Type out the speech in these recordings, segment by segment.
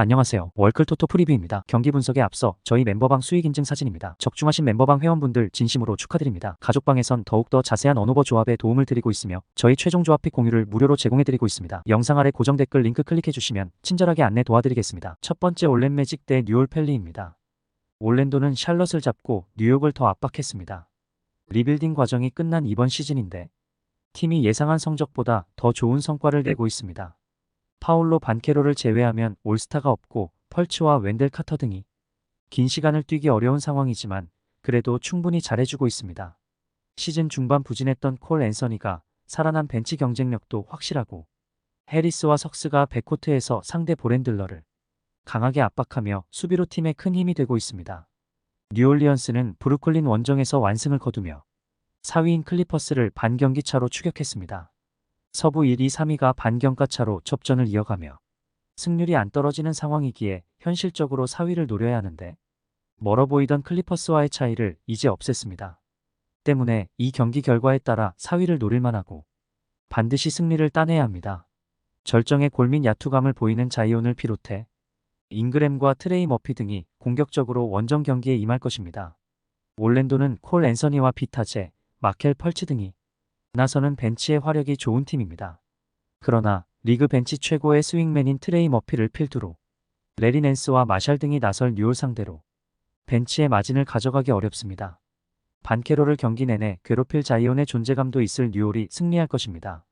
안녕하세요. 월클토토 프리뷰입니다. 경기 분석에 앞서 저희 멤버방 수익 인증 사진입니다. 적중하신 멤버방 회원분들 진심으로 축하드립니다. 가족방에선 더욱더 자세한 언오버 조합에 도움을 드리고 있으며 저희 최종 조합 픽 공유를 무료로 제공해드리고 있습니다. 영상 아래 고정 댓글 링크 클릭해주시면 친절하게 안내 도와드리겠습니다. 첫 번째 올랜 매직 대 뉴올 펠리입니다. 올랜도는 샬럿을 잡고 뉴욕을 더 압박했습니다. 리빌딩 과정이 끝난 이번 시즌인데 팀이 예상한 성적보다 더 좋은 성과를 내고 있습니다. 파울로 반케로를 제외하면 올스타가 없고 펄츠와 웬델 카터 등이 긴 시간을 뛰기 어려운 상황이지만 그래도 충분히 잘해주고 있습니다. 시즌 중반 부진했던 콜 앤서니가 살아난 벤치 경쟁력도 확실하고 해리스와 석스가 백코트에서 상대 보렌들러를 강하게 압박하며 수비로 팀에 큰 힘이 되고 있습니다. 뉴올리언스는 브루클린 원정에서 완승을 거두며 4위인 클리퍼스를 반경기 차로 추격했습니다. 서부 1위, 3위가 반경가 차로 접전을 이어가며 승률이 안 떨어지는 상황이기에 현실적으로 4위를 노려야 하는데 멀어 보이던 클리퍼스와의 차이를 이제 없앴습니다. 때문에 이 경기 결과에 따라 4위를 노릴 만 하고 반드시 승리를 따내야 합니다. 절정의 골민 야투감을 보이는 자이온을 비롯해 잉그램과 트레이 머피 등이 공격적으로 원정 경기에 임할 것입니다. 올랜도는 콜 앤서니와 비타제, 마켈 펄츠 등이 나서는 벤치의 화력이 좋은 팀입니다. 그러나 리그 벤치 최고의 스윙맨인 트레이 머피를 필두로 레리 낸스와 마샬 등이 나설 뉴올 상대로 벤치의 마진을 가져가기 어렵습니다. 반케로를 경기 내내 괴롭힐 자이온의 존재감도 있을 뉴올이 승리할 것입니다.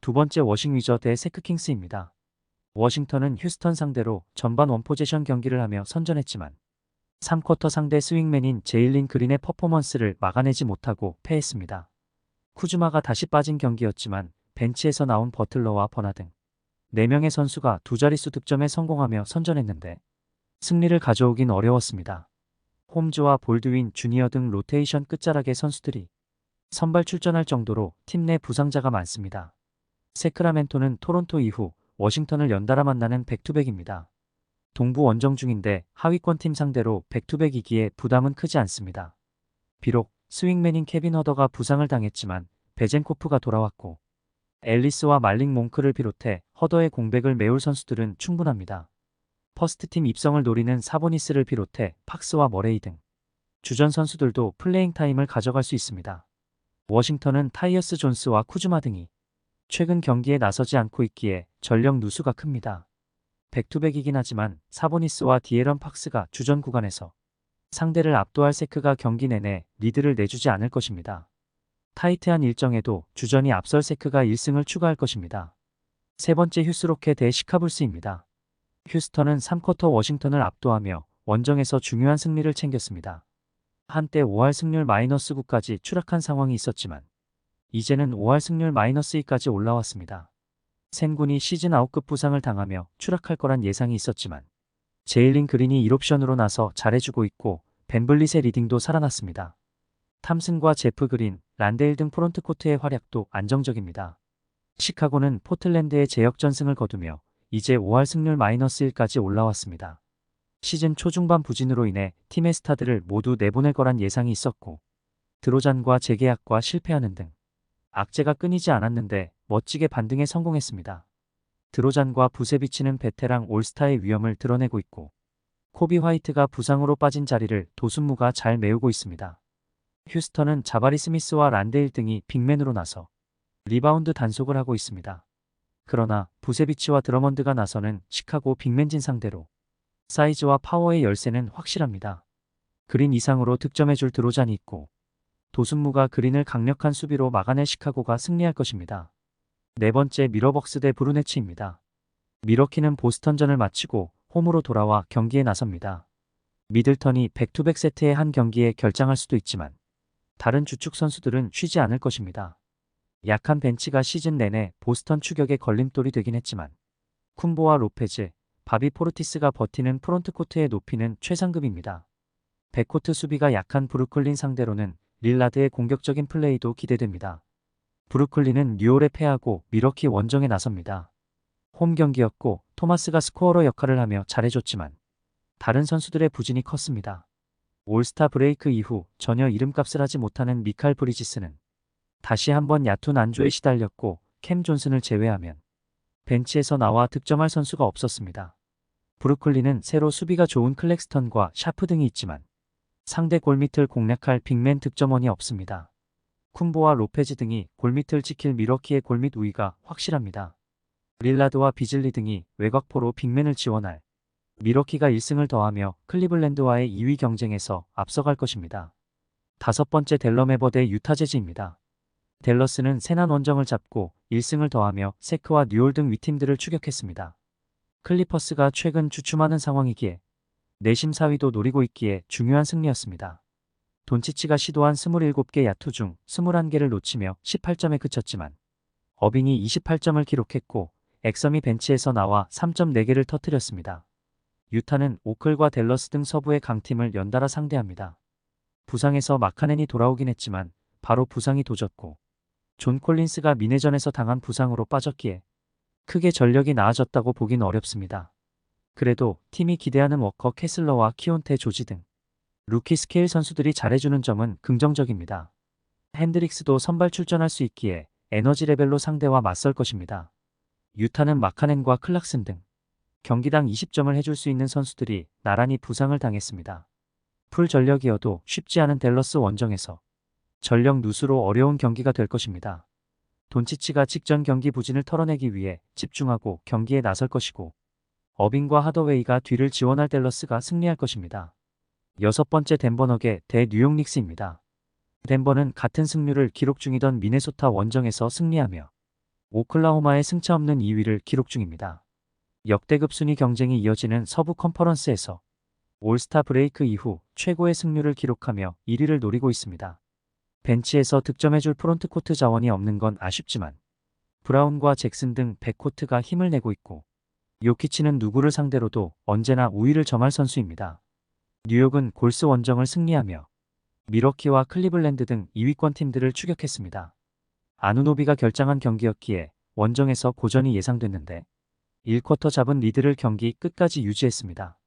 두 번째 워싱 위저 대 세크킹스입니다. 워싱턴은 휴스턴 상대로 전반 원포지션 경기를 하며 선전했지만 3쿼터 상대 스윙맨인 제일린 그린의 퍼포먼스를 막아내지 못하고 패했습니다. 쿠즈마가 다시 빠진 경기였지만 벤치에서 나온 버틀러와 버나 등 4명의 선수가 두 자릿수 득점에 성공하며 선전했는데 승리를 가져오긴 어려웠습니다. 홈즈와 볼드윈, 주니어 등 로테이션 끝자락의 선수들이 선발 출전할 정도로 팀 내 부상자가 많습니다. 세크라멘토는 토론토 이후 워싱턴을 연달아 만나는 백투백입니다. 동부 원정 중인데 하위권 팀 상대로 백투백이기에 부담은 크지 않습니다. 비록 스윙맨인 케빈 허더가 부상을 당했지만 베젠코프가 돌아왔고 앨리스와 말링 몽크를 비롯해 허더의 공백을 메울 선수들은 충분합니다. 퍼스트팀 입성을 노리는 사보니스를 비롯해 팍스와 머레이 등 주전 선수들도 플레잉 타임을 가져갈 수 있습니다. 워싱턴은 타이어스 존스와 쿠즈마 등이 최근 경기에 나서지 않고 있기에 전력 누수가 큽니다. 백투백이긴 하지만 사보니스와 디에런 팍스가 주전 구간에서 상대를 압도할 세크가 경기 내내 리드를 내주지 않을 것입니다. 타이트한 일정에도 주전이 앞설 세크가 1승을 추가할 것입니다. 세 번째 휴스로케 대 시카불스입니다. 휴스턴은 3쿼터 워싱턴을 압도하며 원정에서 중요한 승리를 챙겼습니다. 한때 5할 승률 마이너스 9까지 추락한 상황이 있었지만 이제는 5할 승률 마이너스 2까지 올라왔습니다. 센군이 시즌 아웃급 부상을 당하며 추락할 거란 예상이 있었지만 제일린 그린이 1옵션으로 나서 잘해주고 있고 벤블릿의 리딩도 살아났습니다. 탐슨과 제프 그린, 란데일 등 프론트 코트의 활약도 안정적입니다. 시카고는 포틀랜드의 제역전승을 거두며 이제 5할 승률 마이너스 1까지 올라왔습니다. 시즌 초중반 부진으로 인해 팀의 스타들을 모두 내보낼 거란 예상이 있었고 드로잔과 재계약과 실패하는 등 악재가 끊이지 않았는데 멋지게 반등에 성공했습니다. 드로잔과 부세비치는 베테랑 올스타의 위험을 드러내고 있고 코비 화이트가 부상으로 빠진 자리를 도순무가 잘 메우고 있습니다. 휴스턴은 자바리 스미스와 란데일 등이 빅맨으로 나서 리바운드 단속을 하고 있습니다. 그러나 부세비치와 드러먼드가 나서는 시카고 빅맨진 상대로 사이즈와 파워의 열쇠는 확실합니다. 그린 이상으로 득점해줄 드로잔이 있고 도순무가 그린을 강력한 수비로 막아낼 시카고가 승리할 것입니다. 네 번째 미러벅스 대 브루네츠입니다. 미러키는 보스턴전을 마치고 홈으로 돌아와 경기에 나섭니다. 미들턴이 백투백 세트의 한 경기에 결장할 수도 있지만 다른 주축 선수들은 쉬지 않을 것입니다. 약한 벤치가 시즌 내내 보스턴 추격의 걸림돌이 되긴 했지만 쿤보와 로페즈, 바비 포르티스가 버티는 프론트코트의 높이는 최상급입니다. 백코트 수비가 약한 브루클린 상대로는 릴라드의 공격적인 플레이도 기대됩니다. 브루클린은 뉴올에 패하고 미러키 원정에 나섭니다. 홈 경기였고 토마스가 스코어러 역할을 하며 잘해줬지만 다른 선수들의 부진이 컸습니다. 올스타 브레이크 이후 전혀 이름값을 하지 못하는 미칼 브리지스는 다시 한번 얕은 안조에 시달렸고 캠 존슨을 제외하면 벤치에서 나와 득점할 선수가 없었습니다. 브루클린은 새로 수비가 좋은 클렉스턴과 샤프 등이 있지만 상대 골밑을 공략할 빅맨 득점원이 없습니다. 쿤보와 로페즈 등이 골밑을 지킬 미러키의 골밑 우위가 확실합니다. 릴라드와 비즐리 등이 외곽포로 빅맨을 지원할 미러키가 1승을 더하며 클리블랜드와의 2위 경쟁에서 앞서갈 것입니다. 다섯 번째 델러메버 대 유타 재즈입니다. 델러스는 세난 원정을 잡고 1승을 더하며 세크와 뉴올 등 위팀들을 추격했습니다. 클리퍼스가 최근 주춤하는 상황이기에 내심 4위도 노리고 있기에 중요한 승리였습니다. 돈치치가 시도한 27개 야투 중 21개를 놓치며 18점에 그쳤지만 어빙이 28점을 기록했고 엑섬이 벤치에서 나와 3.4개를 터뜨렸습니다. 유타는 오클과 델러스 등 서부의 강팀을 연달아 상대합니다. 부상에서 마카넨이 돌아오긴 했지만 바로 부상이 도졌고 존 콜린스가 미네전에서 당한 부상으로 빠졌기에 크게 전력이 나아졌다고 보긴 어렵습니다. 그래도 팀이 기대하는 워커 캐슬러와 키온테 조지 등 루키 스케일 선수들이 잘해주는 점은 긍정적입니다. 핸드릭스도 선발 출전할 수 있기에 에너지 레벨로 상대와 맞설 것입니다. 유타는 마카넨과 클락슨 등 경기당 20점을 해줄 수 있는 선수들이 나란히 부상을 당했습니다. 풀 전력이어도 쉽지 않은 델러스 원정에서 전력 누수로 어려운 경기가 될 것입니다. 돈치치가 직전 경기 부진을 털어내기 위해 집중하고 경기에 나설 것이고 어빙과 하더웨이가 뒤를 지원할 델러스가 승리할 것입니다. 여섯 번째 덴버너게 대 뉴욕 닉스입니다. 덴버는 같은 승률을 기록 중이던 미네소타 원정에서 승리하며 오클라호마의 승차 없는 2위를 기록 중입니다. 역대급 순위 경쟁이 이어지는 서부 컨퍼런스에서 올스타 브레이크 이후 최고의 승률을 기록하며 1위를 노리고 있습니다. 벤치에서 득점해줄 프론트코트 자원이 없는 건 아쉽지만 브라운과 잭슨 등 백코트가 힘을 내고 있고 요키치는 누구를 상대로도 언제나 우위를 점할 선수입니다. 뉴욕은 골스 원정을 승리하며 미러키와 클리블랜드 등 2위권 팀들을 추격했습니다. 아누노비가 결장한 경기였기에 원정에서 고전이 예상됐는데 1쿼터 잡은 리드를 경기 끝까지 유지했습니다.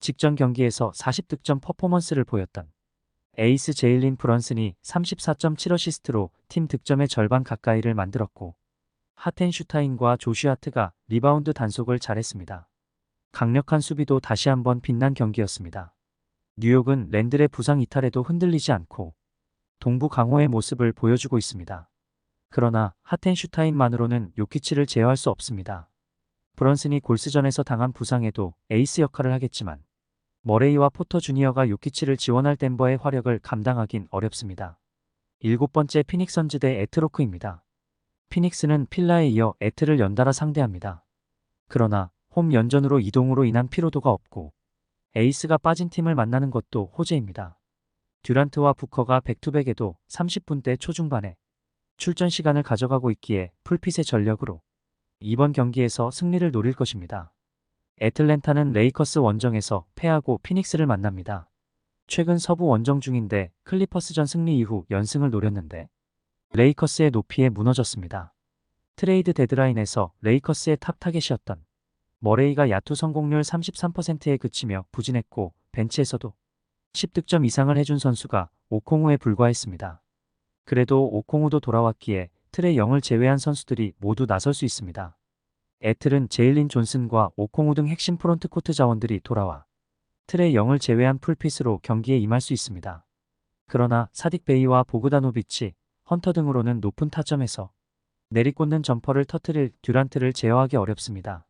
직전 경기에서 40득점 퍼포먼스를 보였던 에이스 제일린 브런슨이 34.7어시스트로 팀 득점의 절반 가까이를 만들었고 하텐슈타인과 조슈아트가 리바운드 단속을 잘했습니다. 강력한 수비도 다시 한번 빛난 경기였습니다. 뉴욕은 랜들의 부상 이탈에도 흔들리지 않고 동부 강호의 모습을 보여주고 있습니다. 그러나 하텐슈타인만으로는 요키치를 제어할 수 없습니다. 브런슨이 골스전에서 당한 부상에도 에이스 역할을 하겠지만 머레이와 포터 주니어가 요키치를 지원할 덴버의 화력을 감당하긴 어렵습니다. 일곱 번째 피닉 선즈 대 에트로크입니다. 피닉스는 필라에 이어 에트를 연달아 상대합니다. 그러나 홈 연전으로 이동으로 인한 피로도가 없고 에이스가 빠진 팀을 만나는 것도 호재입니다. 듀란트와 부커가 백투백에도 30분대 초중반에 출전 시간을 가져가고 있기에 풀핏의 전력으로 이번 경기에서 승리를 노릴 것입니다. 애틀랜타는 레이커스 원정에서 패하고 피닉스를 만납니다. 최근 서부 원정 중인데 클리퍼스전 승리 이후 연승을 노렸는데 레이커스의 높이에 무너졌습니다. 트레이드 데드라인에서 레이커스의 탑 타겟이었던 머레이가 야투 성공률 33%에 그치며 부진했고 벤치에서도 10득점 이상을 해준 선수가 오콩우에 불과했습니다. 그래도 오콩우도 돌아왔기에 틀의 영을 제외한 선수들이 모두 나설 수 있습니다. 애틀은 제일린 존슨과 오콩우 등 핵심 프론트코트 자원들이 돌아와 틀의 영을 제외한 풀핏으로 경기에 임할 수 있습니다. 그러나 사딕 베이와 보그다노비치, 헌터 등으로는 높은 타점에서 내리꽂는 점퍼를 터트릴 듀란트를 제어하기 어렵습니다.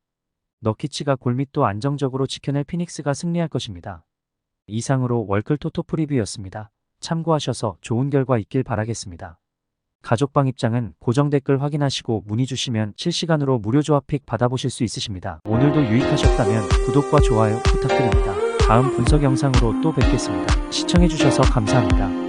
너키치가 골밑도 안정적으로 지켜낼 피닉스가 승리할 것입니다. 이상으로 월클 토토 프리뷰였습니다. 참고하셔서 좋은 결과 있길 바라겠습니다. 가족방 입장은 고정 댓글 확인하시고 문의 주시면 실시간으로 무료 조합픽 받아보실 수 있으십니다. 오늘도 유익하셨다면 구독과 좋아요 부탁드립니다. 다음 분석 영상으로 또 뵙겠습니다. 시청해주셔서 감사합니다.